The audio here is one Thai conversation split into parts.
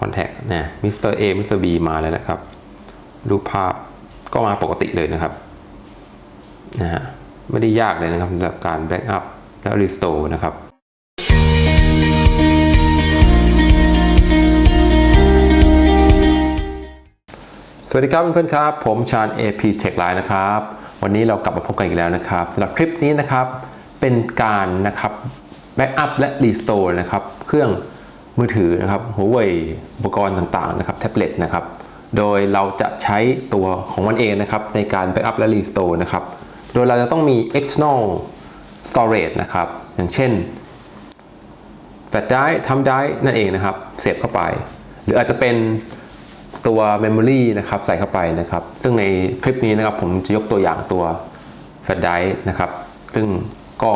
คอนแทคนะมิสเตอร์เอมิสเตอร์บีมาแล้วนะครับ รูปภาพก็มาปกติเลยนะครับนะฮะไม่ได้ยากเลยนะครับสำหรับการแบ็กอัพและรีสโตร์นะครับสวัสดีครับเพื่อนๆครับ ผมชาญ AP Tech Line นะครับ วันนี้เรากลับมาพบกันอีกแล้วนะครับสำหรับคลิปนี้นะครับ เป็นการนะครับแบ็กอัพและรีสโตร์นะครับ เครื่อง มือถือนะครับ Huawei อุปกรณ์ต่างๆนะครับแท็บเล็ตนะครับโดยเราจะใช้ตัวของมันเองนะครับในการแบ็กอัพและรีสโตร์นะครับโดยเราจะต้องมี external storage นะครับอย่างเช่นแฟลชไดร์ทำไดร์นั่นเองนะครับเสียบเข้าไป หรืออาจจะเป็นตัว Memory นะครับใส่เข้าไปนะครับ ซึ่งในคลิปนี้นะครับผมจะยกตัวอย่างตัวแฟลชไดร์นะครับ ซึ่งก็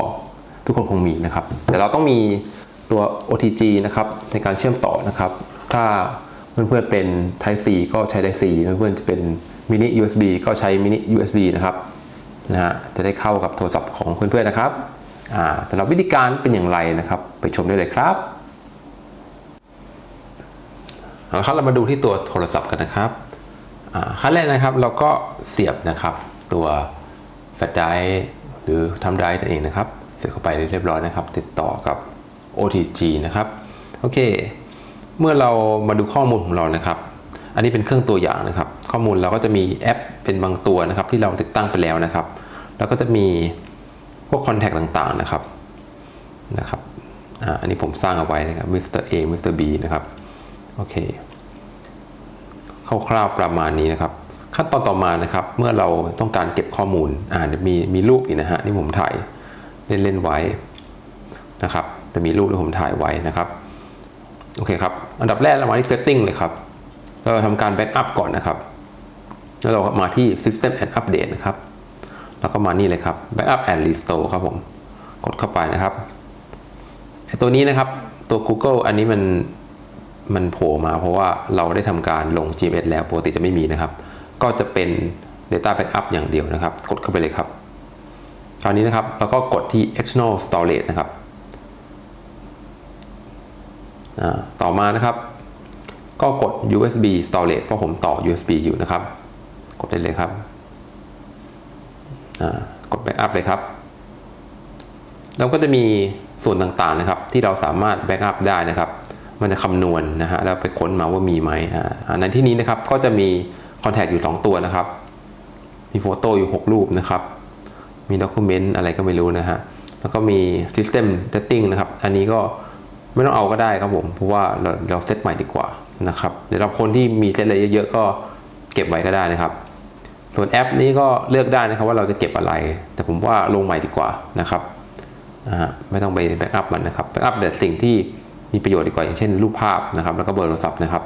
ทุกคนคงมีนะครับ แต่เราต้องมี ตัว OTG นะครับในการเชื่อมต่อนะครับ ถ้าเพื่อนๆเป็น Type C ก็ใช้ Type C เพื่อนๆจะเป็น Mini USB ก็ใช้ Mini USB นะครับนะฮะจะได้เข้ากับโทรศัพท์ของเพื่อนๆนะครับอ่าแต่เราวิธีการเป็นอย่างไรนะครับ ไปชมได้เลยครับเอาครับเรามาดูที่ตัวโทรศัพท์กันนะครับอ่าขั้นแรกนะครับเราก็เสียบนะครับ ตัวแฟลชไดร์หรือทำไดร์นั่นเองนะครับ เสียบเข้าไปเรียบร้อยนะครับ ติดต่อกับ OTG นะครับโอเค เมื่อเรามาดูข้อมูลของเรานะครับ อันนี้เป็นเครื่องตัวอย่างนะครับ ข้อมูลเราก็จะมีแอปเป็นบางตัวนะครับ ที่เราติดตั้งไปแล้วนะครับ แล้วก็จะมีพวกคอนแทคต่างๆนะครับนะครับอ่าอันนี้ผมสร้างเอาไว้นะครับ Mr. A Mr. B นะครับโอเคคร่าวๆประมาณนี้นะครับ ขั้นตอนต่อมานะครับ เมื่อเราต้องการเก็บข้อมูลอ่ามีมีรูปอีกนะฮะที่ผมถ่ายเล่นๆไว้นะครับ จะมีรูปที่ผมถ่ายไว้นะครับ โอเคครับ อันดับแรกเรามาที่ setting เลยครับเราทำการ backup ก่อนนะครับ แล้วเรามาที่ system and update นะครับ แล้วก็มานี่เลยครับ backup and restore ครับผม กดเข้าไปนะครับ ตัวนี้นะครับ ตัว Google อันนี้มันมันโผล่มาเพราะว่าเราได้ทำการลง GMS แล้วปกติจะไม่มีนะครับ ก็จะเป็น Data Backup อย่างเดียวนะครับ กดเข้าไปเลยครับ คราวนี้นะครับเราก็กดที่ external storage นะครับ ต่อมานะครับ ก็กด USB storage เพราะผมต่อ USB อยู่นะครับ กดได้เลยครับกด Backup เลยครับแล้วก็จะมีส่วนต่างๆนะครับ ที่เราสามารถ Backup ได้นะครับ มันจะคำนวณนะฮะแล้วไปค้นมาว่ามีไหมอ่าในที่นี้นะครับก็จะมีคอนแทคอยู่ 2 ตัวนะครับ มีโฟโต้อยู่ 6 รูปนะครับ มีด็อกิเมนต์อะไรก็ไม่รู้นะฮะแล้วก็มี System Setting นะครับ อันนี้ก็ ไม่ต้องเอาก็ได้ครับผม เพราะว่าเราเราเซตใหม่ดีกว่านะครับเดี๋ยวเราคนที่มีเซตอะไรเยอะๆก็เก็บไว้ก็ได้นะครับ ส่วนแอปนี้ก็เลือกได้นะครับว่าเราจะเก็บอะไร แต่ผมว่าลงใหม่ดีกว่านะครับไม่ต้องไปแบ็กอัพมันนะครับแบ็กอัพแต่สิ่งที่มีประโยชน์ดีกว่าอย่างเช่นรูปภาพนะครับ แล้วก็เบอร์โทรศัพท์นะครับ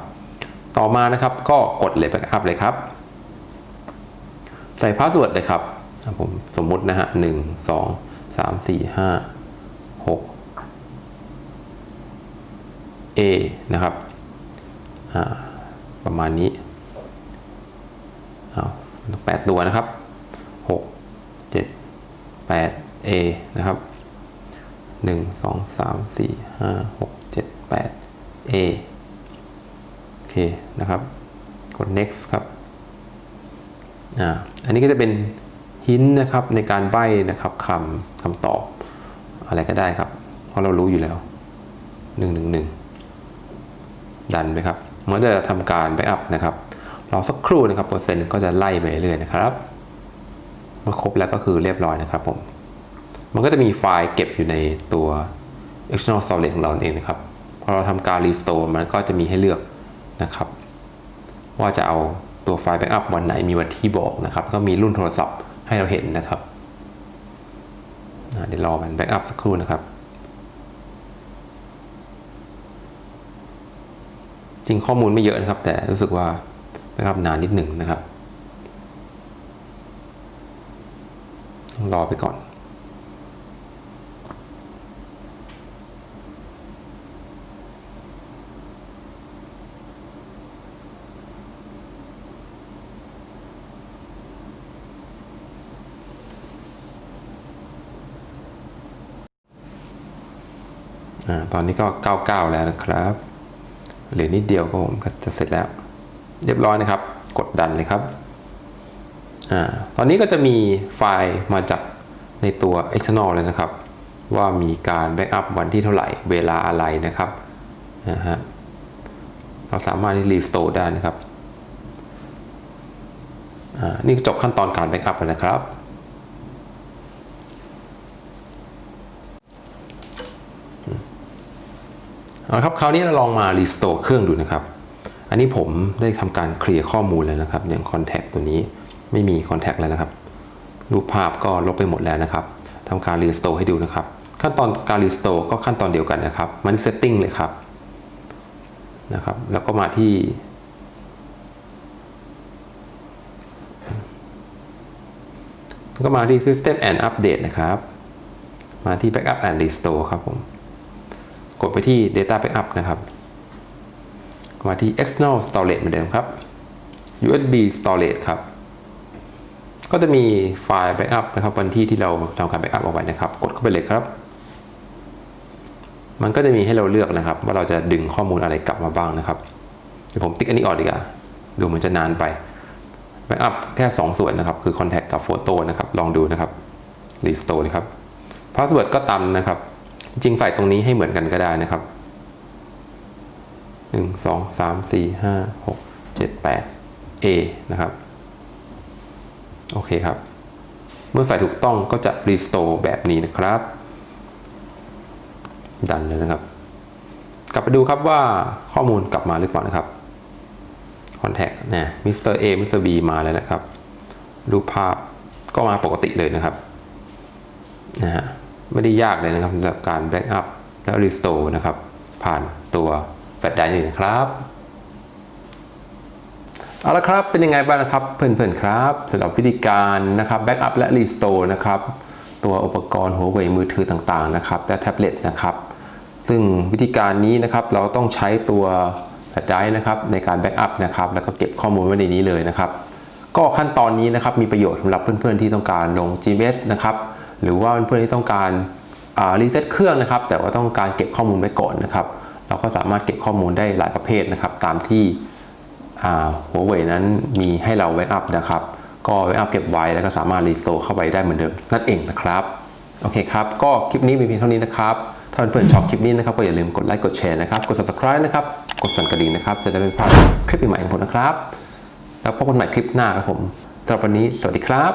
ต่อมานะครับก็กดเลยแบ็กอัพเลยครับใส่พาสเวิร์ดเลยครับผมสมมตินะฮะหนึ่งสองสามสี่ห้า A นะครับประมาณนี้เอาแปดตัวนะครับ 6 7 8 A นะครับ 1 2 3 4 5 6 7 8 A โอเคนะครับ กด next ครับอ่าอันนี้ก็จะเป็นหินนะครับในการใบ้นะครับคำคำตอบ อะไรก็ได้ครับ เพราะเรารู้อยู่แล้ว 1 1 1 ดันไปครับเมันจะทำการแบ็กอัพนะครับรอสักครู่นะครับเปอร์เซ็นต์ก็จะไล่ไปเรื่อยๆนะครับเมื่อครบแล้วก็คือเรียบร้อยนะครับผมมันก็จะมีไฟล์เก็บอยู่ในตัว external storage ของเราเองนะครับพอเราทำการ restore มันก็จะมีให้เลือกนะครับ ว่าจะเอาตัวไฟล์ backup วันไหนมีวันที่บอกนะครับ ก็มีรุ่นโทรศัพท์ให้เราเห็นนะครับเดี๋ยวรอมัน backup สักครู่นะครับ จริงข้อมูลไม่เยอะนะครับ แต่รู้สึกว่า backup นานนิดหนึ่งนะครับรอไปก่อนอ่าตอนนี้ก็ 99 แล้วนะครับ หลือนิดเดียวก็ผมก็จะเสร็จแล้ว เรียบร้อยนะครับ กดดันเลยครับอ่าตอนนี้ก็จะมีไฟล์มาจากในตัว external เลยนะครับ ว่ามีการแบ็กอัพวันที่เท่าไหร่ เวลาอะไรนะครับนะฮะเราสามารถที่รีสโตร์ได้นะครับอ่านี่จบขั้นตอนการแบ็กอัพแล้วนะครับ เอาละครับคราวนี้เราลองมารีสโตร์เครื่องดูนะครับ อันนี้ผมได้ทำการเคลียร์ข้อมูลแล้วนะครับ อย่างคอนแทคตัวนี้ไม่มีคอนแทคแล้วนะครับรูปภาพก็ลบไปหมดแล้วนะครับทำการรีสโตร์ให้ดูนะครับ ขั้นตอนการรีสโตร์ก็ขั้นตอนเดียวกันนะครับมาที่ setting เลยครับนะครับแล้วก็มาที่ ก็มาที่ system and update นะครับ มาที่ backup and restore ครับผม ดไปที่ data backup นะครับ มาที่ external storage เหมือนเดิมครับ USB storage ครับ ก็จะมีไฟล์ backup นะครับวันที่ที่เราทำการ backup เอาไว้นะครับ กดเข้าไปเลยครับ มันก็จะมีให้เราเลือกนะครับ ว่าเราจะดึงข้อมูลอะไรกลับมาบ้างนะครับเดี๋ยวผมติ๊กอันนี้ออกดีกว่าดูเหมือนจะนานไป backup แค่ 2 ส่วนนะครับ คือ contact กับ photo นะครับ ลองดูนะครับ restore เลยครับ password ก็ตามนะครับ จริงใส่ตรงนี้ให้เหมือนกันก็ได้นะครับ1 2 3 4 5 6 7 8 A นะครับ โอเคครับ เมื่อใส่ถูกต้องก็จะ restore แบบนี้นะครับ ดันเลยนะครับ กลับไปดูครับว่าข้อมูลกลับมาหรือเปล่านะครับ contact นะมิสเตอร์เอมิสเตอร์บีมาแล้วนะครับ รูปภาพก็มาปกติเลยนะครับนะฮะ ไม่ได้ยากเลยนะครับสำหรับการแบ็กอัพและรีสโตร์นะครับ ผ่านตัวแฟลชไดร์นี่ครับเอาละครับ เป็นยังไงบ้างนะครับ เพื่อนๆครับสำหรับวิธีการนะครับแบ็กอัพและรีสโตร์นะครับ ตัวอุปกรณ์หัวเว่ยมือถือต่างๆนะครับ และแท็บเล็ตนะครับ ซึ่งวิธีการนี้นะครับเราต้องใช้ตัวแฟลชไดร์นะครับในการแบ็กอัพนะครับ แล้วก็เก็บข้อมูลไว้ในนี้เลยนะครับ ก็ขั้นตอนนี้นะครับมีประโยชน์สำหรับเพื่อนๆที่ต้องการลง GPS นะครับ หรือว่าเพื่อนๆที่ต้องการรีเซ็ตเครื่องนะครับ แต่ว่าต้องการเก็บข้อมูลไว้ก่อนนะครับ เราก็สามารถเก็บข้อมูลได้หลายประเภทนะครับ ตามที่หัวเว่ยนั้นมีให้เราแบ็กอัพนะครับ ก็แบ็กอัพเก็บไว้แล้วก็สามารถรีสโตร์เข้าไปได้เหมือนเดิมนั่นเองนะครับ โอเคครับ ก็คลิปนี้มีเพียงเท่านี้นะครับ ถ้าเพื่อนๆชอบคลิปนี้นะครับก็อย่าลืมกดไลค์กดแชร์นะครับ กด subscribe นะครับ กดสั่นกระดิ่งนะครับ จะได้ไม่พลาดคลิปใหม่ของผมนะครับ แล้วพบกันใหม่คลิปหน้าครับผมสำหรับวันนี้ สวัสดีครับ